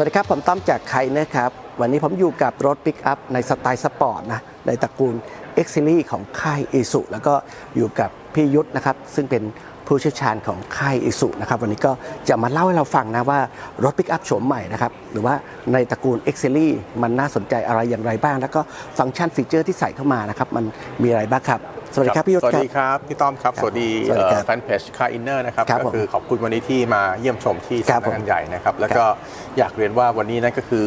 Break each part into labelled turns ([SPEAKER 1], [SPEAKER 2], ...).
[SPEAKER 1] วัสดีครับ ผมต้อมจากไคนะครับ วันนี้ผมอยู่กับรถปิกอัพในสไตล์สปอร์ตนะ ในตระกูล X Series ของค่ายอิสุแล้วก็อยู่กับพี่ยุทธนะครับ ซึ่งเป็นผู้เชี่ยวชาญของค่ายอิสุนะครับ วันนี้ก็จะมาเล่าให้เราฟังนะว่ารถปิกอัพโฉมใหม่นะครับ หรือว่าในตระกูล X Series มันน่าสนใจอะไรอย่างไรบ้าง แล้วก็ฟังก์ชันฟีเจอร์ที่ใส่เข้ามานะครับ มันมีอะไรบ้างครับ สวัสดีครับพี่ยุทธ
[SPEAKER 2] สวั
[SPEAKER 1] ค
[SPEAKER 2] ส
[SPEAKER 1] รับ
[SPEAKER 2] ดีครับพี่ต้อมครับ
[SPEAKER 1] ครับ
[SPEAKER 2] สวัสดี
[SPEAKER 1] สวัสดีครับ
[SPEAKER 2] แฟนเพจคาอินเนอร์นะครับ
[SPEAKER 1] ครับ
[SPEAKER 2] ก็คือขอบคุณวันนี้ที่มาเยี่ยมชมที่
[SPEAKER 1] ครับ
[SPEAKER 2] สำนักงานใหญ่นะครับ แล้ว
[SPEAKER 1] ครับ
[SPEAKER 2] ก็อยากเรียนว่าวันนี้นั่นก็คือ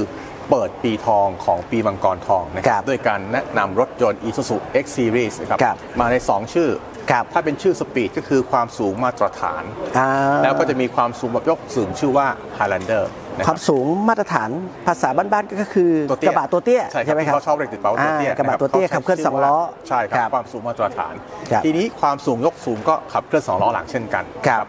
[SPEAKER 2] เปิดปีทองของปีมังกรทองนะค
[SPEAKER 1] ครั
[SPEAKER 2] รั
[SPEAKER 1] บบ
[SPEAKER 2] ด้วยการแนะนำรถยนต์ Isuzu X Series นะครับ
[SPEAKER 1] ครับ
[SPEAKER 2] มาใน 2 ชื่อ
[SPEAKER 1] ครับ
[SPEAKER 2] ถ้าเป็นชื่อสปีดก็คือความสูงมาตรฐาน
[SPEAKER 1] อ่า
[SPEAKER 2] แล้วก็จะมีความสูงแบบยกสูงชื่อว่า Highlander นะ
[SPEAKER 1] ค
[SPEAKER 2] ครั
[SPEAKER 1] วา
[SPEAKER 2] บ
[SPEAKER 1] มสูงมาตรฐานภาษาบ้านๆก็คือ
[SPEAKER 2] ตัว
[SPEAKER 1] ก
[SPEAKER 2] เตี้ย
[SPEAKER 1] ระบะตัวเตี้ย
[SPEAKER 2] ใช่ครับ
[SPEAKER 1] ไหมครับ
[SPEAKER 2] ที่เขาชอบเรียกติดปากว่าตัวเตี้ย
[SPEAKER 1] อ่ากระบะตัวเตี้ย
[SPEAKER 2] นค
[SPEAKER 1] ขับเคลื่อนสองล้อ
[SPEAKER 2] ใช่ค
[SPEAKER 1] ครั
[SPEAKER 2] รับบความสูงมาตรฐาน
[SPEAKER 1] ครับ
[SPEAKER 2] ทีนี้ความสูงยกสูงก็ขับเคลื่อนสองล้อหลังเช่นกัน
[SPEAKER 1] ครับ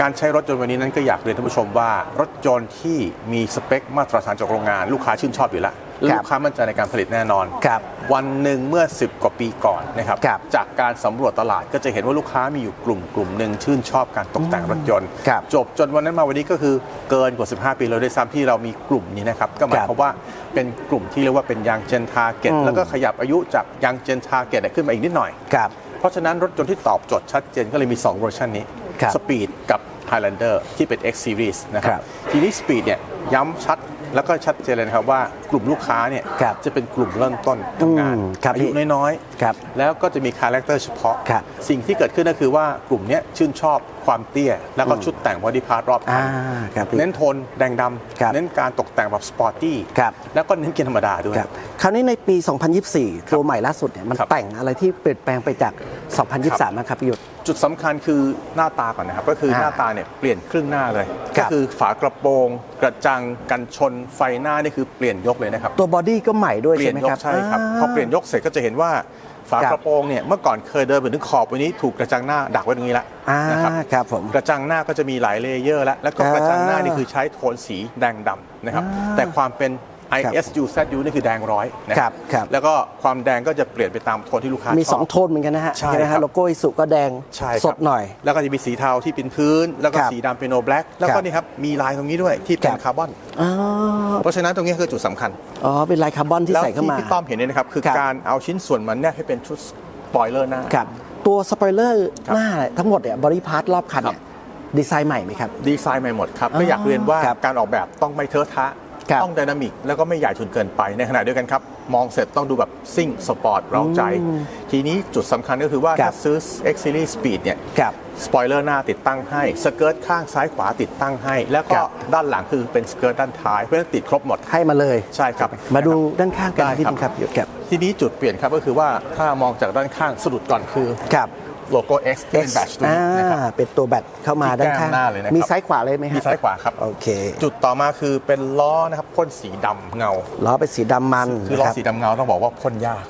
[SPEAKER 2] การใช้รถยนต์วันนี้นั้นก็อยากเรียนท่านผู้ชมว่ารถยนต์ที่มีสเปคมาตรฐานจากโรงงานลูกค้าชื่นชอบอยู่แล้ว
[SPEAKER 1] ครับ
[SPEAKER 2] ลูกค้ามั่นใจในการผลิตแน่นอน
[SPEAKER 1] ครับ
[SPEAKER 2] วันหนึ่งเมื่อ 10 กว่าปีก่อนนะครับ
[SPEAKER 1] ครับ
[SPEAKER 2] จากการสำรวจตลาดก็จะเห็นว่าลูกค้ามีอยู่กลุ่มกลุ่มหนึ่งชื่นชอบการตกแต่งรถยนต์
[SPEAKER 1] ครับ
[SPEAKER 2] จบจนวันนั้นมาวันนี้ก็คือเกินกว่า 15 ปีเลยด้วยซ้ำที่เรามีกลุ่มนี้นะครับ ก็หมาย
[SPEAKER 1] ครับ
[SPEAKER 2] ความว่าเป็นกลุ่มที่เรียกว่าเป็นยังเจนทาเก็ต
[SPEAKER 1] อืม
[SPEAKER 2] แล้วก็ขยับอายุจากยังเจนทาเก็ตขึ้นมาอีกนิดหน่อย
[SPEAKER 1] ครับ
[SPEAKER 2] เพราะฉะนั้นรถยนต์ที่ตอบโจทย์ชัดเจนก็เลยมี 2 เวอร์ชันนี้
[SPEAKER 1] ครับ
[SPEAKER 2] Speed กับ Highlander ที่เป็น X Series นะค
[SPEAKER 1] ค
[SPEAKER 2] รั
[SPEAKER 1] รับบ
[SPEAKER 2] ทีนี้ Speed เนี่ยย้ำชัดแล้วก็ชัดเจนเลยนะครับว่า กลุ่มลูกค้าเนี่ย
[SPEAKER 1] ครับ
[SPEAKER 2] จะเป็นกลุ่มเริ่มต้นทำงาน
[SPEAKER 1] อืมครับ
[SPEAKER 2] อายุ
[SPEAKER 1] พี่
[SPEAKER 2] น้อย
[SPEAKER 1] ครับ
[SPEAKER 2] แล้วก็จะมีคาแรคเตอร์เฉพาะ
[SPEAKER 1] ครับ
[SPEAKER 2] สิ่งที่เกิดขึ้นก็คือว่ากลุ่มเนี้ยชื่นชอบความเตี้ย แล้วก็ชุดแต่งบอดี้พาร์ทรอบคั
[SPEAKER 1] อ่านครับพี่
[SPEAKER 2] เน้นโทนแดงด
[SPEAKER 1] ครับำ
[SPEAKER 2] เน้นการตกแต่งแบบสปอร์ตี้
[SPEAKER 1] ครับ
[SPEAKER 2] แล้วก็เน้นเกียร์ธรรมดาด้วย
[SPEAKER 1] ครับคราวนี้ในปี 2024 ตัวใหม่ล่าสุดเนี่ยมัน
[SPEAKER 2] ครับ
[SPEAKER 1] แต่งอะไรที่เปลี่ยนแปลงไปจาก 2023นะครับพี่ยุทธ
[SPEAKER 2] จุดสำคัญคือหน้าตาก่อนนะครับ ก็คือ
[SPEAKER 1] อ่า
[SPEAKER 2] หน้าตาเนี่ยเปลี่ยนครึ่งหน้าเลย
[SPEAKER 1] ครั
[SPEAKER 2] ก็
[SPEAKER 1] บ
[SPEAKER 2] คือฝากระโปรง กระจัง กันชนไฟหน้านี่คือเปลี่ยนยกเลยนะครับ
[SPEAKER 1] ตัวบอดี้ก็ใหม่ด้วย
[SPEAKER 2] เปลี่
[SPEAKER 1] ใช่
[SPEAKER 2] ยน
[SPEAKER 1] ไหม
[SPEAKER 2] ย
[SPEAKER 1] ค
[SPEAKER 2] ก
[SPEAKER 1] รับ
[SPEAKER 2] ใช่ครับาพอเปลี่ยนยกเสร็จก็จะเห็นว่าฝา
[SPEAKER 1] ครับ
[SPEAKER 2] กระโปรงเนี่ยเมื่อก่อนเคยเดินไปถึงขอบวันนี้ถูกกระจังหน้าดักไว้ตรงนี้แล้ว
[SPEAKER 1] อ่า
[SPEAKER 2] นะครับ
[SPEAKER 1] ครับผม
[SPEAKER 2] กระจังหน้าก็จะมีหลายเลเยอร์แล้วแล้วก็
[SPEAKER 1] อ่าก
[SPEAKER 2] ระจังหน้านี่คือใช้โทนสีแดงดำนะครับ
[SPEAKER 1] อ่า
[SPEAKER 2] แต่ความเป็น
[SPEAKER 1] ครับ
[SPEAKER 2] ISU ZU นี่คือแดงร้อยนะครับ
[SPEAKER 1] ครับ
[SPEAKER 2] แล้วก็ความแดงก็จะเปลี่ยนไปตามโทนที่ลูกค้า
[SPEAKER 1] มี
[SPEAKER 2] ชอบ
[SPEAKER 1] 2โทนเหมือนกันนะฮะ
[SPEAKER 2] ใช่
[SPEAKER 1] ไหม
[SPEAKER 2] ครั
[SPEAKER 1] ฮะ
[SPEAKER 2] บ
[SPEAKER 1] โลโก้อิสุก็แดง
[SPEAKER 2] ใช่ครับ
[SPEAKER 1] สดหน่อย
[SPEAKER 2] แล้วก็จะมีสีเทาที่เป็นพื้น แล้วก็
[SPEAKER 1] ครับ
[SPEAKER 2] สีดำเป็นโนแบล็กแล้ว
[SPEAKER 1] ครั
[SPEAKER 2] ก็
[SPEAKER 1] บ
[SPEAKER 2] นี่ครับมีลายตรงนี้ด้วยที่เป็
[SPEAKER 1] คนรับ
[SPEAKER 2] คาร์บอน
[SPEAKER 1] อ๋อ
[SPEAKER 2] เพราะฉะนั้นตรงนี้คือจุดสำคัญ
[SPEAKER 1] อ๋อเป็นลายคาร์บอนที่
[SPEAKER 2] แล้ว
[SPEAKER 1] ใส่เข้า
[SPEAKER 2] ที่
[SPEAKER 1] มา
[SPEAKER 2] พี่ต้อมเห็นเนี่ยนะครับคือ
[SPEAKER 1] ครับ
[SPEAKER 2] การเอาชิ้นส่วนมันแนบให้เป็นชุดสปอยเลอร์หน้า
[SPEAKER 1] ครับตัวสปอยเลอร์
[SPEAKER 2] ครับ
[SPEAKER 1] หน้าทั้งหมดเนี่ยบริพาร์ทรอบคันเนี่ยดีไซน์ใหม่ไหมครับ
[SPEAKER 2] ดีไซน์ใหม่หมดครับ
[SPEAKER 1] อ๋อ
[SPEAKER 2] ก็อยากเรียนว่า
[SPEAKER 1] ครับ
[SPEAKER 2] การออกแบบต้องไม่เทอะทะ
[SPEAKER 1] ครับ
[SPEAKER 2] ต้องไดนามิกแล้วก็ไม่ใหญ่จนเกินไปในขณะเดียวกันครับ มองเสร็จต้องดูแบบซิ่งสปอร์ตเราใจ ทีนี้จุดสำคัญก็คือว่า
[SPEAKER 1] ครั
[SPEAKER 2] ถ้า
[SPEAKER 1] บ
[SPEAKER 2] ซื้อ X Series Speed เนี่ย
[SPEAKER 1] ครับ
[SPEAKER 2] สปอยเลอร์หน้าติดตั้งให้ สเกิร์ตข้างซ้ายขวาติดตั้งให้ แล้วก็
[SPEAKER 1] ครับ
[SPEAKER 2] ด้านหลังคือเป็นสเกิร์ตด้านท้าย เพราะฉะนั้นติดครบหมด
[SPEAKER 1] ให้มาเลย
[SPEAKER 2] ใช่ครับ
[SPEAKER 1] มาดู
[SPEAKER 2] นะครับ
[SPEAKER 1] ด้านข้างกัน
[SPEAKER 2] ได้
[SPEAKER 1] นิด
[SPEAKER 2] ครับ
[SPEAKER 1] นึงครับหยุดครับ
[SPEAKER 2] ทีนี้จุดเปลี่ยนครับก็คือว่าถ้ามองจากด้านข้างสะดุดก่อนคือ
[SPEAKER 1] ครับ
[SPEAKER 2] โลโก้ X ที่เป็นแบตตัว
[SPEAKER 1] อ่า
[SPEAKER 2] นี้นะครับ
[SPEAKER 1] เป็นตัวแบตเข้ามา
[SPEAKER 2] ที่
[SPEAKER 1] ด้านข้าง
[SPEAKER 2] แก้มหน้าเลยนะครับ
[SPEAKER 1] มีซ้ายขวาเลยไหมฮะ
[SPEAKER 2] มีซ้ายขวาครับ
[SPEAKER 1] โอเค
[SPEAKER 2] จุดต่อมาคือเป็นล้อนะครับพ่นสีดำเงา
[SPEAKER 1] ล้อเป็นสีดำมัน
[SPEAKER 2] คือล้อ
[SPEAKER 1] นะรับ
[SPEAKER 2] สีดำเงาต้องบอกว่าพ่นยาก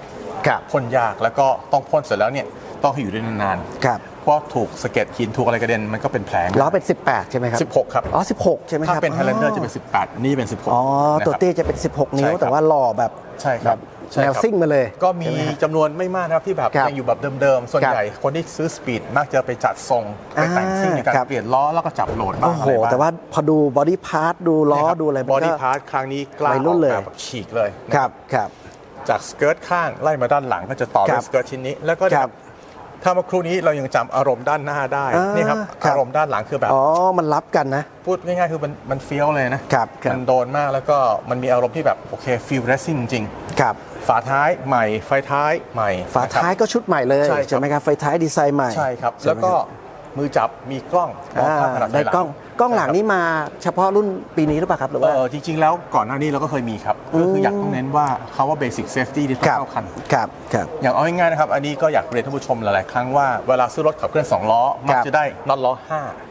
[SPEAKER 1] ครับ
[SPEAKER 2] พ่นยากแล้วก็ต้องพ่นเสร็จแล้วเนี่ยต้องให้อยู่ได้นาน
[SPEAKER 1] ครับ
[SPEAKER 2] ๆเพราะถูกสะเก็ดหินถูกอะไรกระเด็นมันก็เป็นแผล
[SPEAKER 1] ล้อเป็น 18 ใช่ไหมครับ
[SPEAKER 2] 16 ครับ
[SPEAKER 1] อ๋อ16 ใช่ไหมครับ
[SPEAKER 2] ถ้าเป็น Highlander จะเป็น 18อันนี่เป็น 16
[SPEAKER 1] อ๋อ
[SPEAKER 2] นะครับ
[SPEAKER 1] ตัวเตี้ยจะเป็น 16 นิ้ว
[SPEAKER 2] ใช่ครับ
[SPEAKER 1] แต่ว่าหล่อแบบ
[SPEAKER 2] ใช่ครับ
[SPEAKER 1] แใช่น
[SPEAKER 2] ครับ
[SPEAKER 1] วซิ่งมาเลย
[SPEAKER 2] ก็มี
[SPEAKER 1] ใช่ไหฮะ
[SPEAKER 2] จำนวนไม่มากนะครับที่แบบ
[SPEAKER 1] ครับ
[SPEAKER 2] ยังอยู่แบบเดิมๆ ส่วน
[SPEAKER 1] ครับ
[SPEAKER 2] ใหญ่คนที่ซื้อสปีดมักจะไปจัดทรงไปแต่งซิ่งในการ
[SPEAKER 1] ครับ
[SPEAKER 2] เปลี่ยนล้อแล้วก็จับโหลดบ้า
[SPEAKER 1] โอ้
[SPEAKER 2] ง
[SPEAKER 1] โห
[SPEAKER 2] อะไรบ้าง
[SPEAKER 1] แต่ว่าพอดูบอดี้พาร์ทดูล้อดูอะไร
[SPEAKER 2] บ
[SPEAKER 1] มั
[SPEAKER 2] อนดี้
[SPEAKER 1] ก็
[SPEAKER 2] พาร์ทครั้งนี้กล้า
[SPEAKER 1] วัย
[SPEAKER 2] อ
[SPEAKER 1] รุ่
[SPEAKER 2] อก
[SPEAKER 1] นเลย
[SPEAKER 2] แบบแบบฉีกเลยนะ
[SPEAKER 1] ครับ ครับ
[SPEAKER 2] จากสเกิร์ตข้างไล่มาด้านหลังก็จะต่อ
[SPEAKER 1] ค
[SPEAKER 2] ด้
[SPEAKER 1] รั
[SPEAKER 2] ว
[SPEAKER 1] บ
[SPEAKER 2] ยสเกิร์ตชิ้นนี้ แล้วก็
[SPEAKER 1] ครับ
[SPEAKER 2] ถ้าเมื่อครู่นี้เรายังจำอารมณ์ด้านหน้าได้
[SPEAKER 1] อ่า
[SPEAKER 2] นี่ครับ
[SPEAKER 1] ครับ
[SPEAKER 2] อารมณ์ด้านหลังคือแบบ
[SPEAKER 1] อ๋อ มันรับกันนะ
[SPEAKER 2] พูดง่ายๆคือมันมันเฟี้ยวเลยนะครับ
[SPEAKER 1] ครับ
[SPEAKER 2] มันโดนมากแล้วก็มันมีอารมณ์ที่แบบโอเคฟิลเรสซิ่งจริง
[SPEAKER 1] ครับ
[SPEAKER 2] ๆฝาท้ายใหม่ ไฟท้ายใหม่
[SPEAKER 1] ฝาท้าย
[SPEAKER 2] นะครับ
[SPEAKER 1] ก็ชุดใหม่เลย
[SPEAKER 2] ใช่ครับ
[SPEAKER 1] ใช่ไหมครับ ไฟท้ายดีไซน์ใหม่
[SPEAKER 2] ใช่ครับ
[SPEAKER 1] ใช่ไหม
[SPEAKER 2] แล้วก็มือจับมีกล้องมอง
[SPEAKER 1] อ่า
[SPEAKER 2] ภาพขนาด
[SPEAKER 1] ได้
[SPEAKER 2] ถย
[SPEAKER 1] กล้องก ล้องหลัง
[SPEAKER 2] ใช่ครับ
[SPEAKER 1] นี่มาเฉพาะรุ่นปีนี้หรือเปล่าครับหรือ
[SPEAKER 2] เอ
[SPEAKER 1] ว่า
[SPEAKER 2] อจริงๆ แล้วก่อนหน้านี้เราก็เคยมีครับ ก็คืออยากต้องเน้นว่าคาว่าเบสิกเซฟตี้ที่ต้อ
[SPEAKER 1] ครั
[SPEAKER 2] ง
[SPEAKER 1] บ
[SPEAKER 2] เข้าคัน
[SPEAKER 1] ครับครับ
[SPEAKER 2] อย่างเอาง่ายๆนะครับ อันนี้ก็อยากเรียนท่านผู้ชมหลายๆครั้งว่าเวลาซื้อรถขับเคลื่อน 2 ล้อ มัก
[SPEAKER 1] ครับ
[SPEAKER 2] จะได้น็อตล้อ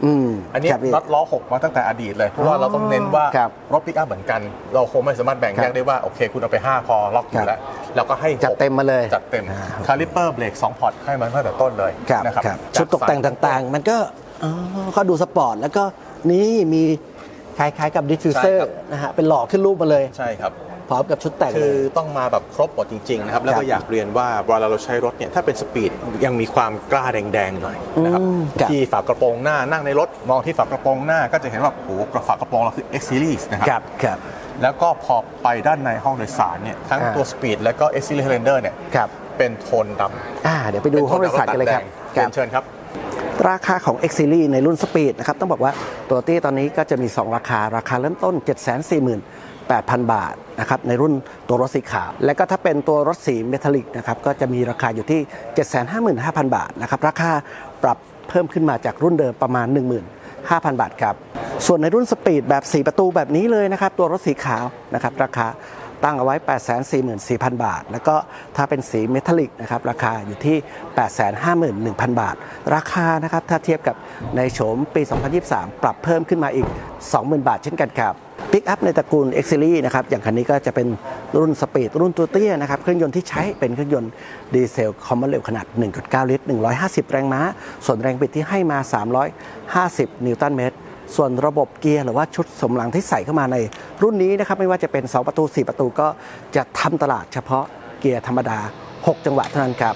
[SPEAKER 1] อืม
[SPEAKER 2] 5 อันนี้
[SPEAKER 1] ครับพี่
[SPEAKER 2] น็อตล้อ 6 มาตั้งแต่อดีตเลย เพราะว่า
[SPEAKER 1] อ๋อ
[SPEAKER 2] เราต้องเน้นว่า
[SPEAKER 1] ครับ
[SPEAKER 2] รถปิกอัพเหมือนกัน เราคงไม่สามารถแบ่ง
[SPEAKER 1] ครับ
[SPEAKER 2] แยกได้ว่าโอเค คุณเอาไป 5 พอล็อกอ
[SPEAKER 1] ครั
[SPEAKER 2] ยู่
[SPEAKER 1] บ
[SPEAKER 2] แล้วเราก็ให้
[SPEAKER 1] จัด
[SPEAKER 2] หก
[SPEAKER 1] เต็มมาเลย
[SPEAKER 2] จัดเต็ม
[SPEAKER 1] อ่า
[SPEAKER 2] คาลิปเปอร์เบรก2พอร์ตให้มาตั้งแต่ต้นเลย
[SPEAKER 1] ครับ
[SPEAKER 2] นะครับ
[SPEAKER 1] ครับ
[SPEAKER 2] จาก
[SPEAKER 1] ชุดตกแต่ง
[SPEAKER 2] สาย
[SPEAKER 1] ต่างๆ มันก็อ๋อก็ดูสปอร์ตแล้วก็ นี่มีคล้ายๆกับดิฟฟิวเซอร์นะฮะเป็นหลอกขึ้นรูปมาเลย
[SPEAKER 2] ใช่ครับ
[SPEAKER 1] พร้อมกับชุดแต่ง
[SPEAKER 2] คือ
[SPEAKER 1] เลย
[SPEAKER 2] ต้องมาแบบครบหมดจริงๆนะครับ แล้ว
[SPEAKER 1] ค
[SPEAKER 2] ก็
[SPEAKER 1] รับ
[SPEAKER 2] อยากเรียนว่าเวลาเราใช้รถเนี่ยถ้าเป็นสปีดยังมีความกล้าแดงๆหน่อยนะครับ
[SPEAKER 1] อืมครับ
[SPEAKER 2] ที่ฝากระโปรงหน้านั่งในรถ มองที่ฝากระโปรงหน้าก็จะเห็นว่าโอ้โหกระฝากระโปรงเราคือ X Series นะค
[SPEAKER 1] ครับรับครับ
[SPEAKER 2] แล้วก็พอไปด้านในห้องโดยสารเนี่ยทั้ง
[SPEAKER 1] อ่า
[SPEAKER 2] ตัวสปีดแล้วก็ X Series Highlander เนี่ย
[SPEAKER 1] ครับ
[SPEAKER 2] เป็นโทนดำ
[SPEAKER 1] อ่าเดี๋ยวไปดูห้องโดยสารกันเลยครับ
[SPEAKER 2] เรียนเชิญครับ
[SPEAKER 1] ราคาของ X Series ในรุ่น Speed นะครับ ต้องบอกว่าตัวตี้ตอนนี้ก็จะมี 2 ราคา ราคาเริ่มต้น 748,000 บาทนะครับในรุ่นตัวรถสีขาว และก็ถ้าเป็นตัวรถสีเมทัลลิกนะครับก็จะมีราคาอยู่ที่ 755,000 บาทนะครับราคาปรับเพิ่มขึ้นมาจากรุ่นเดิมประมาณ 15,000 บาทครับส่วนในรุ่นสปีดแบบ 4 ประตูแบบนี้เลยนะครับตัวรถสีขาวนะครับราคา ตั้งเอาไว้ 844,000 บาท แล้วก็ถ้าเป็นสีเมทัลลิกนะครับราคาอยู่ที่ 851,000 บาท ราคานะครับถ้าเทียบกับในโฉมปี 2023 ปรับเพิ่มขึ้นมาอีก 20,000 บาทเช่นกันครับปิกอัพในตระกูล X Series นะครับอย่างคันนี้ก็จะเป็นรุ่นสปีดรุ่นตัวเตี้ยนะครับเครื่องยนต์ที่ใช้เป็นเครื่องยนต์ดีเซลคอมมอนเร็วขนาด 1.9 ลิตร 150 แรงม้า ส่วนแรงบิดที่ให้มา 350 นิวตันเมตร ส่วนระบบเกียร์หรือว่าชุดสมหลังที่ใส่เข้ามาใน รุ่นนี้นะครับไม่ว่าจะเป็น 2 ประตู 4 ประตูก็จะทำตลาดเฉพาะเกียร์ธรรมดา 6 จังหวะเท่านั้นครับ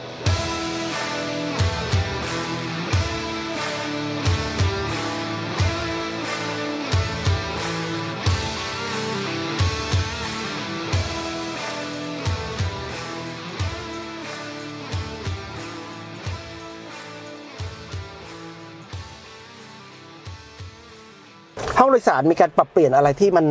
[SPEAKER 1] ห้องโดยสารมีการปรับเปลี่ยนอะไรที่มัน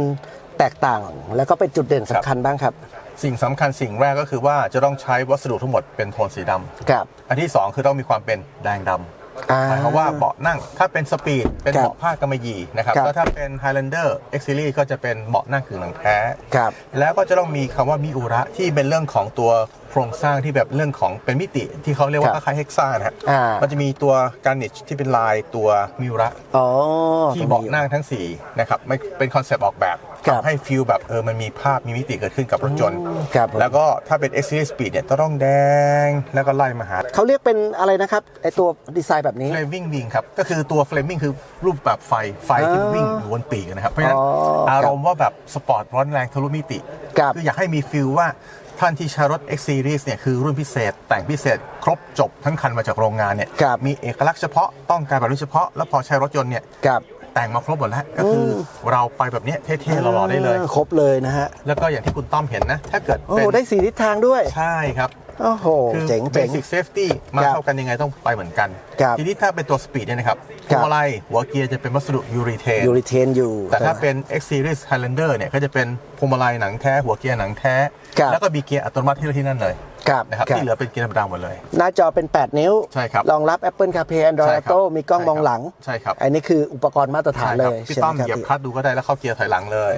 [SPEAKER 1] แตกต่าง แล้วก็เป็นจุดเด่นสำคัญบ้างครับ
[SPEAKER 2] สิ่งสำคัญสิ่งแรกก็คือว่าจะต้องใช้วัสดุทั้งหมดเป็นโทนสีดำ
[SPEAKER 1] ครับ
[SPEAKER 2] อันที่2คือต้องมีความเป็นแดงดำ
[SPEAKER 1] อ่า
[SPEAKER 2] หมายความว่าเบาะนั่งถ้าเป็นสปีดเป็น
[SPEAKER 1] ครับ
[SPEAKER 2] เบาะผ้ากำมะหยี่นะครับ
[SPEAKER 1] ครับ
[SPEAKER 2] แล้วถ้าเป็น Highlander X Series ก็จะเป็นเบาะนั่งกึ่งหนังแท้
[SPEAKER 1] ครับ
[SPEAKER 2] แล้วก็จะต้องมีคำว่ามิอุระที่เป็นเรื่องของตัวโครงสร้างที่แบบเรื่องของเป็นมิติที่เขาเรียกว่า
[SPEAKER 1] ครับ
[SPEAKER 2] คล้ายๆเฮกซ่านะฮะ
[SPEAKER 1] อ่ามั
[SPEAKER 2] มันจะมีตัวการนิชที่เป็นลายตัวมิอุระ
[SPEAKER 1] อ๋อ
[SPEAKER 2] ที่เบาะนั่งทั้ง4นะครับไม่เป็นคอนเซปต์ออกแบบ
[SPEAKER 1] ครับ
[SPEAKER 2] ทำให้ฟิลแบบเออมันมีภาพมีมิติเกิดขึ้นกับรถยนต์
[SPEAKER 1] ครับผม
[SPEAKER 2] แล้วก็ถ้าเป็น X Series Speed เนี่ยต้องแดงแล้วก็ไล่มาหา
[SPEAKER 1] เขาเรียกเป็นอะไรนะครับไอตัวดีไซน์แบบนี้
[SPEAKER 2] Flaming Wing ครับ ก็คือตัว Flaming คือรูปแบบไฟไฟที่
[SPEAKER 1] อ่า
[SPEAKER 2] วิ่งอยู่บนปีกนะครับ เพราะฉะนั้น
[SPEAKER 1] อ๋อครับ
[SPEAKER 2] อารมณ์ว่าแบบสปอร์ตร้อนแรงทะลุมิติ
[SPEAKER 1] ครับ
[SPEAKER 2] คืออยากให้มีฟิลว่าท่านที่ใช้รถ X Series เนี่ยคือรุ่นพิเศษ แต่งพิเศษครบจบทั้งคันมาจากโรงงานเนี่ย
[SPEAKER 1] ครับ
[SPEAKER 2] มีเอกลักษณ์เฉพาะต้องการแบบนี้เฉพาะ แล้วพอใช้รถยนต์เนี่ย
[SPEAKER 1] กับ
[SPEAKER 2] แต่งมาครบหมดแล้วก็คือเราไปแบบเนี้ยเท่ๆหล่อๆได้เลย
[SPEAKER 1] ครบเลยนะฮะ
[SPEAKER 2] แล้วก็อย่างที่คุณต้อมเห็นนะ ถ้าเกิด
[SPEAKER 1] โอ้
[SPEAKER 2] เป็น
[SPEAKER 1] ได้สีทิศทางด้วย
[SPEAKER 2] ใช่ครับ
[SPEAKER 1] โอ้โห
[SPEAKER 2] คือ
[SPEAKER 1] เจ๋ง
[SPEAKER 2] เบ
[SPEAKER 1] เจ๋ง
[SPEAKER 2] สิกเซฟตี้มา
[SPEAKER 1] ครับ
[SPEAKER 2] เท่ากันยังไงต้องไปเหมือนกัน
[SPEAKER 1] ครับ
[SPEAKER 2] ทีนี้ถ้าเป็นตัวสปีดเนี่ยนะครับพ
[SPEAKER 1] ครับ
[SPEAKER 2] วงมาลัยหัวเกียร์จะเป็นวัสดุยูรีเทน
[SPEAKER 1] ยูริเทนอยู่
[SPEAKER 2] แต่ถ้าเป็น X Series Highlander เนี่ยก็จะเป็นพวงมาลัยหนังแท้หัวเกียร์หนังแท้
[SPEAKER 1] ครับ
[SPEAKER 2] แล้วก็มีเกียร์อัตโนมัติที่เราที่นั่นเลย
[SPEAKER 1] ครับ
[SPEAKER 2] นะครับ
[SPEAKER 1] ครับ
[SPEAKER 2] ที่เหลือเป็นเกียร์ธรรมดาหมดเลย
[SPEAKER 1] หน้าจอเป็น 8 นิ้ว
[SPEAKER 2] ใช่ครับ
[SPEAKER 1] รองรับ Apple CarPlay Android
[SPEAKER 2] ใช่ครับ
[SPEAKER 1] Auto มีกล้องมองหลัง
[SPEAKER 2] ใช่ครับ
[SPEAKER 1] อันนี้คืออุปกรณ์มาตรฐาน
[SPEAKER 2] ใช่
[SPEAKER 1] เล
[SPEAKER 2] ครับ
[SPEAKER 1] ย
[SPEAKER 2] พี่
[SPEAKER 1] ใช่ไห
[SPEAKER 2] ต้อ
[SPEAKER 1] ม
[SPEAKER 2] ม
[SPEAKER 1] ครับ
[SPEAKER 2] เหยียบคลัตช์ดูก็ได้แล้วเข้าเกียร์ถอยหลังเลย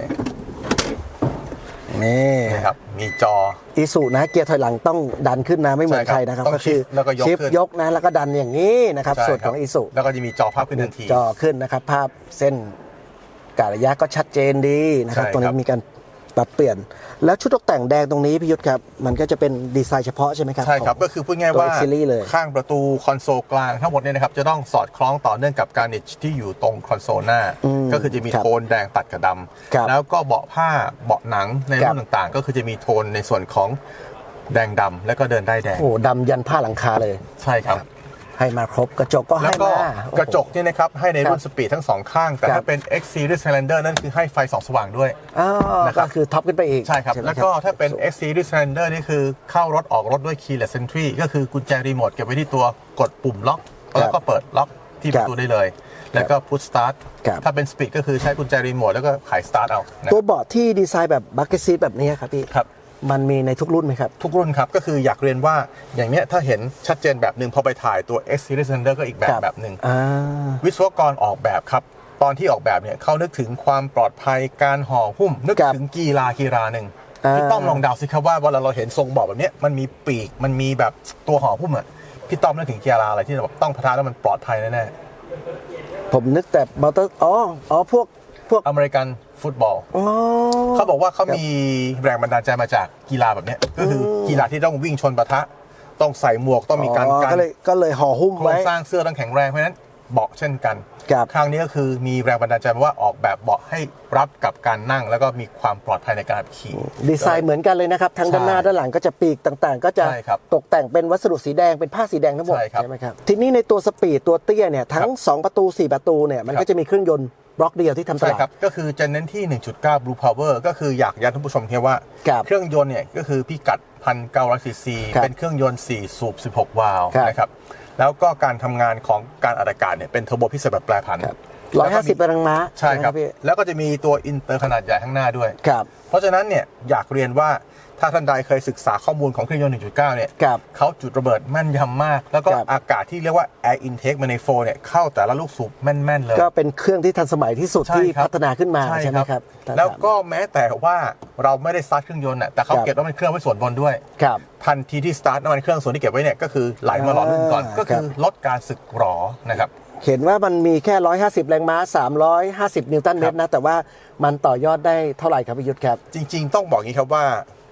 [SPEAKER 1] นี่
[SPEAKER 2] นะครับมีจอ
[SPEAKER 1] อีสุนะเกียร์ถอยหลังต้องดันขึ้นนะไม่เหมือน
[SPEAKER 2] ใช่ครับ
[SPEAKER 1] ใครนะครับ
[SPEAKER 2] ต้อง
[SPEAKER 1] ก็คือ
[SPEAKER 2] ชิปแล้วก็ยก
[SPEAKER 1] ชิป
[SPEAKER 2] ขึ้น
[SPEAKER 1] ยกนะแล้วก็ดันอย่างนี้นะครับ
[SPEAKER 2] ใช่
[SPEAKER 1] ส่วน
[SPEAKER 2] ค
[SPEAKER 1] ข
[SPEAKER 2] รั
[SPEAKER 1] อบงอีสุ
[SPEAKER 2] แล้วก็จะมีจอภาพขึ้นทันที
[SPEAKER 1] จอขึ้นนะครับ ภาพเส้นการะยะก็ชัดเจนดีนะครับ
[SPEAKER 2] ใช่
[SPEAKER 1] ตรงนี้
[SPEAKER 2] ครับ
[SPEAKER 1] มีการ ปรับเปลี่ยน แล้วชุดตกแต่งแดงตรงนี้พี่ยุทธครับ มันก็จะเป็นดีไซน์เฉพาะใช่ไหมครับ
[SPEAKER 2] ใช่ครับ
[SPEAKER 1] ของ
[SPEAKER 2] ก็คือพูดง่าย
[SPEAKER 1] ตัว
[SPEAKER 2] ว่า
[SPEAKER 1] X Series เลย
[SPEAKER 2] ข้างประตูคอนโซลกลางทั้งหมดเนี่ยนะครับ จะต้องสอดคล้องต่อเนื่องกับการนิชที่อยู่ตรงคอนโซลหน้า
[SPEAKER 1] อืม
[SPEAKER 2] ก็คือจะมี
[SPEAKER 1] ครับ
[SPEAKER 2] โทนแดงตัดกับด
[SPEAKER 1] ครับำ
[SPEAKER 2] แล้วก็เบาะผ้าเบาะหนังใน
[SPEAKER 1] ครั
[SPEAKER 2] รุ่
[SPEAKER 1] บ
[SPEAKER 2] นต่างๆ ก็คือจะมีโทนในส่วนของแดงดำแล้วก็เดินได้แดง
[SPEAKER 1] โอ้โหดำยันผ้าหลังคาเลย
[SPEAKER 2] ใช่ครับ
[SPEAKER 1] ให้มาครบกระจกก็
[SPEAKER 2] แล้
[SPEAKER 1] ให้
[SPEAKER 2] วก็
[SPEAKER 1] มาก
[SPEAKER 2] ระจกเนี่ยนะครับ ให้ในรุ่น
[SPEAKER 1] ครับ
[SPEAKER 2] สปีดทั้งสองข้าง แต่
[SPEAKER 1] ครั
[SPEAKER 2] ถ้า
[SPEAKER 1] บ
[SPEAKER 2] เป็น X Series Highlander นั่นคือให้ไฟส่องสว่างด้วย
[SPEAKER 1] อ๋อ
[SPEAKER 2] นะครับ
[SPEAKER 1] ก็คือท็อปขึ้นไปอีก
[SPEAKER 2] ใช่ครับ
[SPEAKER 1] ไหม
[SPEAKER 2] แล้วก็ถ้าเป็น X Series Highlander นี่คือเข้ารถออกรถด้วย Keyless Entry ก็คือกุญแจรีโมทเก็บไว้ที่ตัวกดปุ่มล็อก แล้วก็เปิดล็อกที่ประตูได้เลย แล้วก็ push start
[SPEAKER 1] ครับ
[SPEAKER 2] ถ้าเป็น Speed ก็คือใช้กุญแจรีโมทแล้วก็ไข start เอานะ
[SPEAKER 1] ตัวเบาะที่ดีไซน์แบบบักเก็ตซีทแบบนี้ครับพี่
[SPEAKER 2] ครับ
[SPEAKER 1] มันมีในทุกรุ่นไหมครับ
[SPEAKER 2] ทุกรุ่นครับ ก็คืออยากเรียนว่าอย่างเนี้ยถ้าเห็นชัดเจนแบบหนึ่งพอไปถ่ายตัว X Series Highlander ก็อีกแบ
[SPEAKER 1] ค
[SPEAKER 2] บ
[SPEAKER 1] รับ
[SPEAKER 2] แบบหนึ่ง
[SPEAKER 1] อ่า
[SPEAKER 2] วิศวกรออกแบบครับ ตอนที่ออกแบบเนี่ยเขานึกถึงความปลอดภัยการห่อหุ้ม นึก
[SPEAKER 1] ครับ
[SPEAKER 2] ถึงกีฬากีฬาหนึ่ง
[SPEAKER 1] อ่า
[SPEAKER 2] พี่ต้อมลองเดาสิครับว่าเวลาเราเห็นทรงเบาะแบบเนี้ยมันมีปีกมันมีแบบตัวห่อหุ้มอะพี่ต้อมนึกถึงกีฬาอะไรที่แบบต้องพะทะแล้วมันปลอดภัยแน่
[SPEAKER 1] ผมนึกแต่มอเตอร์อ๋ออ๋อพวก พวก
[SPEAKER 2] ๆอเมริกันฟุตบอล
[SPEAKER 1] อ๋อ
[SPEAKER 2] เขาบอกว่าเขามีแรงบันดาลใจมาจากกีฬาแบบเนี้ยก็คือกีฬาที่ต้องวิ่งชนปะทะ ต้องใส่หมวกต้องมีการ
[SPEAKER 1] อ๋อ
[SPEAKER 2] กัน
[SPEAKER 1] ก็เลยก็เลยห่อหุ้ม
[SPEAKER 2] โคร
[SPEAKER 1] ไว้
[SPEAKER 2] งสร้างเสื้อต้องแข็งแรงเพราะฉะนั้นเบาะเช่นกัน
[SPEAKER 1] ครับ
[SPEAKER 2] ครั้งนี้ก็คือมีแรงบันดาลใจว่าออกแบบเบาะให้รับกับการนั่ง แล้วก็มีความปลอดภัยในการขับขี่
[SPEAKER 1] ดีไซน์เหมือนกันเลยนะครับ ทั้งด้านหน้า
[SPEAKER 2] ใช่
[SPEAKER 1] ด้านหลังก็จะปีกต่างๆ ก็จะ
[SPEAKER 2] ใช่ครับ
[SPEAKER 1] ตกแต่งเป็นวัสดุสีแดงเป็นผ้าสีแดงทั้งหมด
[SPEAKER 2] ใช่ครับ
[SPEAKER 1] ไหมครับ ทีนี้ในตัวสปีดตัวเตี้ยเนี่ยทั้ง 2 ประตู 4 ประตูเนี่ยมัน
[SPEAKER 2] ครับ
[SPEAKER 1] ก็จะมีเครื่องยนต์ บล็อกเดียวที่ทำต
[SPEAKER 2] ใช่
[SPEAKER 1] ลาด
[SPEAKER 2] ครับ ก็คือจะเน้นที่ 1.9 Blue Power ก็คืออยากย้ำท่านผู้ชมแค่ว่า
[SPEAKER 1] ครับ
[SPEAKER 2] เครื่องยนต์เนี่ยก็คือพิกัด 1,900 ซีซี
[SPEAKER 1] ครับ
[SPEAKER 2] เป็นเครื่องยนต์ 4 สูบ 16 วาล์ว
[SPEAKER 1] ครับ
[SPEAKER 2] นะครับ แล้วก็การทำงานของการอัดอากาศเนี่ยเป็นเทอร์โบพิเศษแบบแปรผัน
[SPEAKER 1] ครับ ร้อยห้าสิบแรงม้า
[SPEAKER 2] ใช่ครับ
[SPEAKER 1] ไหมพี่
[SPEAKER 2] แล้วก็จะมีตัวอินเตอร์ขนาดใหญ่ข้างหน้าด้วย
[SPEAKER 1] ครับ
[SPEAKER 2] เพราะฉะนั้นเนี่ยอยากเรียนว่าถ้าท่านใดเคยศึกษาข้อมูลของเครื่องยนต์ 1.9 เนี่ย
[SPEAKER 1] ครับ
[SPEAKER 2] เขาจุดระเบิดแม่นยำมาก แล้วก็
[SPEAKER 1] ครับ
[SPEAKER 2] อากาศที่เรียกว่า air intake manifold เนี่ยเข้าแต่ละลูกสูบแม่น ๆ เลย
[SPEAKER 1] ก็เป็นเครื่องที่ทันสมัยที่สุด
[SPEAKER 2] ใช่
[SPEAKER 1] ที่
[SPEAKER 2] ครับ
[SPEAKER 1] พัฒนาขึ้นมา
[SPEAKER 2] ใช่
[SPEAKER 1] ใช่ไหมครับ
[SPEAKER 2] แล้วก็แม้แต่ว่าเราไม่ได้สตาร์ทเครื่องยนต์น่ะแต่เขา
[SPEAKER 1] ครับ
[SPEAKER 2] เก็บน้ำมันเครื่องไว้ส่วนบนด้วย
[SPEAKER 1] ครับ
[SPEAKER 2] ทันทีที่สตาร์ทน้ำมันเครื่องส่วนที่เก็บไว้เนี่ยก็คือไหลมาหล่อลื่นก่อน
[SPEAKER 1] อ่า
[SPEAKER 2] ก็คือลดการสึกหรอนะครับ
[SPEAKER 1] เห็นว่ามันมีแค่ 150 แรงม้า 350 นิวตันเมตรนะ แต่ว่ามันต่อยอดได้เท่าไหร่ครับพิยุทธครับ
[SPEAKER 2] จริง ๆ ต้องบอกอย่างนี้ครับว่า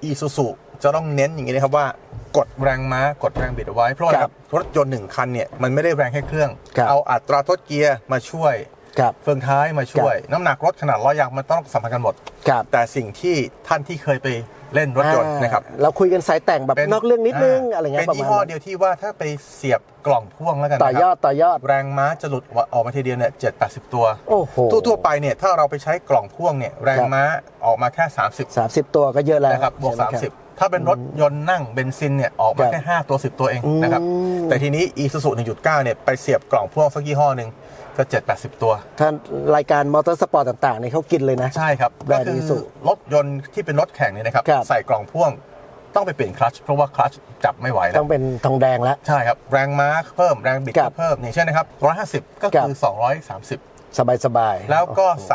[SPEAKER 2] e s u s u จะต้องเน้นอย่างนี้นะครับว่ากดแรงม้ากดแรงบิดเอาไว้ เพราะว่า
[SPEAKER 1] ครับ
[SPEAKER 2] รถยนต์หนึ่งคันเนี่ยมันไม่ได้แรงแค่เครื่อง
[SPEAKER 1] ครับ
[SPEAKER 2] เอาอัตราทดเกียร์มาช่วย
[SPEAKER 1] ครับ
[SPEAKER 2] เฟืองท้ายมาช่วย น้ำหนักรถขนาดล้อยางมันต้องสัมพันธ์กันหมด
[SPEAKER 1] ครับ
[SPEAKER 2] แต่สิ่งที่ท่านที่เคยไป เล่นรถยนต์นะครับ
[SPEAKER 1] อ่าเราคุยกันสายแต่งแบบนอกเรื่องนิดนึงอะไรเงี้ย
[SPEAKER 2] เป็น
[SPEAKER 1] ประ
[SPEAKER 2] ยี่
[SPEAKER 1] มาณ
[SPEAKER 2] ห้อ
[SPEAKER 1] นั้น
[SPEAKER 2] เดียวที่ว่าถ้าไปเสียบกล่องพ่วงแล้วกัน
[SPEAKER 1] ต่อยอด
[SPEAKER 2] นะครับ
[SPEAKER 1] ต่อยอด
[SPEAKER 2] แรงม้าจะหลุดออกมาทีเดียวเนี่ยเจ็ดแปดสิบตัว
[SPEAKER 1] โอ้โห
[SPEAKER 2] ทั่วๆไปเนี่ยถ้าเราไปใช้กล่องพ่วงเนี่ยแรงม้าออกมาแค่ 30
[SPEAKER 1] 30 ตัวก็เยอะแล้ว
[SPEAKER 2] นะครับบวก
[SPEAKER 1] ใช่ไหมครั
[SPEAKER 2] 30ถ้าเป็นรถยนต์นั่งเบนซินเนี่ยออกมา
[SPEAKER 1] ครับ
[SPEAKER 2] แค่ 5 ตัว 10 ตัวเอง
[SPEAKER 1] อืม
[SPEAKER 2] นะครับ แต่ทีนี้ e s u s u 1.9เนี่ยไปเสียบกล่องพ่วงสักยี่ห้อหนึ่ง ก็7 80ตัว
[SPEAKER 1] ท่านรายการมอเตอร์สปอร์ตต่างๆเนี่ยเขากินเลยนะ
[SPEAKER 2] ใช่ครับ
[SPEAKER 1] แบร
[SPEAKER 2] ก็
[SPEAKER 1] นด์
[SPEAKER 2] คือ
[SPEAKER 1] Isuzu
[SPEAKER 2] รถยนต์ที่เป็นรถแข่งเนี่ยนะครับ
[SPEAKER 1] ครับ
[SPEAKER 2] ใส่กล่องพ่วงต้องไปเปลี่ยนคลัตช์เพราะว่าคลัตช์จับไม่ไหวแล้
[SPEAKER 1] ต้อ
[SPEAKER 2] ว
[SPEAKER 1] งเป็นทองแดงแล้ว
[SPEAKER 2] ใช่ครับ แรงม้าเพิ่มแรงบิด
[SPEAKER 1] ครั
[SPEAKER 2] ก็
[SPEAKER 1] บ
[SPEAKER 2] เพิ่ม อย่างเช่นนะครับ 150 ก็คือ230
[SPEAKER 1] สบายสบายๆ
[SPEAKER 2] แล้วก็
[SPEAKER 1] โอ้โห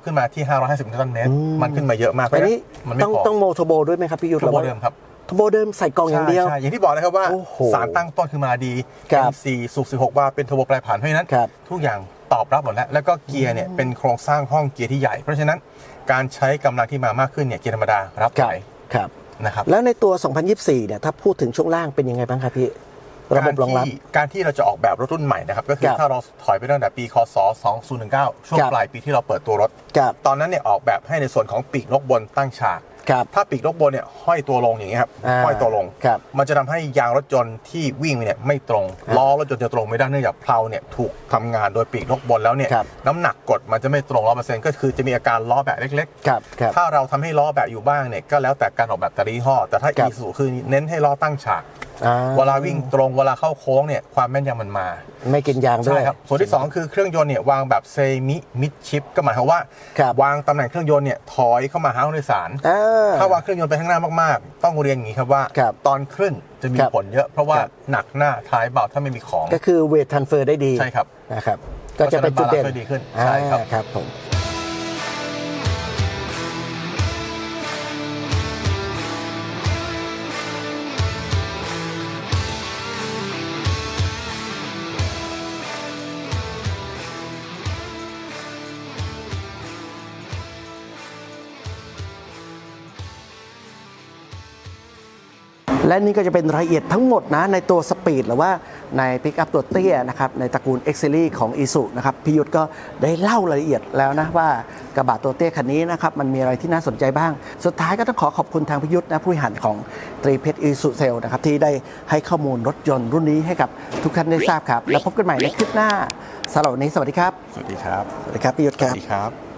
[SPEAKER 2] 350 ขึ้นมาที่ 550นิวตันเมตร
[SPEAKER 1] อืม
[SPEAKER 2] มันขึ้นมาเยอะมาก
[SPEAKER 1] อันนี้
[SPEAKER 2] มันไม่
[SPEAKER 1] ต้อง
[SPEAKER 2] พอ
[SPEAKER 1] ต้องโมโทโบด้วยไหมครับพี่ยุทธ
[SPEAKER 2] โทรโบเดิมครับ
[SPEAKER 1] โทโบเดิมใส่กล่องอย่างเดียว
[SPEAKER 2] ใช่อย่างที่บอกนะครับว่า
[SPEAKER 1] โอ้โห
[SPEAKER 2] สารตั้งต้นคือมาดี
[SPEAKER 1] ครับ
[SPEAKER 2] เป็น4สูบ16บาร์เป็นเทอร์โบแปรผันเพราะฉะนั้น
[SPEAKER 1] ครับ
[SPEAKER 2] ทุกอย่างตอบรับหมดแล้ว แล้วก็เกียร์เนี่ยเป็นโครงสร้างห้องเกียร์ที่ใหญ่ เพราะฉะนั้นการใช้กำลังที่มามากขึ้นเนี่ยเกียร์ธรรมดารับไหว
[SPEAKER 1] ครับ
[SPEAKER 2] นะครับ
[SPEAKER 1] แล้วในตัว 2024 เนี่ย ถ้าพูดถึงช่วงล่างเป็นยังไงบ้างครับพี่ ระบบรองรับ
[SPEAKER 2] กาที่การที่เราจะออกแบบรถรุ่นใหม่นะครับก็คื
[SPEAKER 1] ค
[SPEAKER 2] อ
[SPEAKER 1] รับ
[SPEAKER 2] ถ้าเราถอยไปตั้งแต่ปีคศ 2019 ช่วง
[SPEAKER 1] ครับ
[SPEAKER 2] ปลายปีที่เราเปิดตัวรถ
[SPEAKER 1] กับ
[SPEAKER 2] ตอนนั้นเนี่ยออกแบบให้ในส่วนของปีกนกบนตั้งฉาก
[SPEAKER 1] กับ
[SPEAKER 2] ถ้าปีกนกบนเนี่ยห้อยตัวลงอย่างเงี้ยครับ
[SPEAKER 1] อ่า
[SPEAKER 2] ห้อยตัวลง
[SPEAKER 1] ครับ
[SPEAKER 2] มันจะทำให้ยางรถยนต์ที่วิ่งไปเนี่ยไม่ตรง
[SPEAKER 1] ครับ
[SPEAKER 2] ล้อรถยนต์จะตรงไม่ได้เนื่องจากเพลาเนี่ยถูกทำงานโดยปีกนกบนแล้วเนี่ย
[SPEAKER 1] ครับ
[SPEAKER 2] น้ำหนักกดมันจะไม่ตรงร้อเปอร์เซ็นต์ก็คือจะมีอาการล้อแบบเล็ก
[SPEAKER 1] กับครับ
[SPEAKER 2] ๆ ถ้าเราทำให้ล้อแบบอยู่บ้างเนี่ยก็แล้วแต่การออกแบบแต่ละยี่ห้อแต่ถ้า
[SPEAKER 1] ครั
[SPEAKER 2] อี
[SPEAKER 1] บ
[SPEAKER 2] สูคือเน้นให้ล้อตั้งฉาก
[SPEAKER 1] อ่า
[SPEAKER 2] เวลาวิ่งตรงเวลาเข้าโค้งเนี่ยความแม่นยำมันมา
[SPEAKER 1] ไม่กินยางด้
[SPEAKER 2] ใช่
[SPEAKER 1] วย
[SPEAKER 2] ครับ ส่วนที่ 2 คือเครื่องยนต์เนี่ยวางแบบเซมิมิดชิปก็หมายความว่า
[SPEAKER 1] ครับ
[SPEAKER 2] วางตำแหน่งเครื่องยนต์เนี่ยถอยเข้ามาหาผู้โดยสาร
[SPEAKER 1] อ่า
[SPEAKER 2] ถ้าวางเครื่องยนต์ไปข้างหน้ามากๆ ต้องเรียนอย่างนี้ครับว่า
[SPEAKER 1] ครับ
[SPEAKER 2] ตอนขึ้นจะมี
[SPEAKER 1] ครับ
[SPEAKER 2] ผลเยอะ เพราะว่า
[SPEAKER 1] ครับ
[SPEAKER 2] หนักหน้าท้ายเบาถ้าไม่มีของ
[SPEAKER 1] ก็คือเวททันเฟอร์ได้ดี
[SPEAKER 2] ใช่ครับ
[SPEAKER 1] นะครับ ก็จะเป็นจุดเด่น
[SPEAKER 2] เพราะฉะนั้นบาลานซ์ก็ดีขึ้นใช่ครับ
[SPEAKER 1] อ่าครับผม และนี่ก็จะเป็นรายละเอียดทั้งหมดนะในตัวสปีดหรือว่าในปิกอัพตัวเตี้ยนะครับในตระกูล X Series ของ i s u นะครับพิยุทธก็ได้เล่ารายละเอียดแล้วนะว่ากระบะตัวเตี้ยคันนี้นะครับมันมีอะไรที่น่าสนใจบ้าง สุดท้ายก็ต้องขอขอบคุณทางพิยุทธนะผู้บริหารของตรีเพชรอีสุเซลนะครับที่ได้ให้ข้อมูลรถยนต์รุ่นนี้ให้กับทุกท่านได้ทราบครับ แล้วพบกันใหม่ในคลิปหน้าสำหรับวันนี้สวัสดีครับ
[SPEAKER 2] สวัสดีครับ
[SPEAKER 1] สวัสดีครับพิยุทธ
[SPEAKER 2] ส
[SPEAKER 1] ค
[SPEAKER 2] วั
[SPEAKER 1] รั
[SPEAKER 2] ส
[SPEAKER 1] บ
[SPEAKER 2] ดีครับ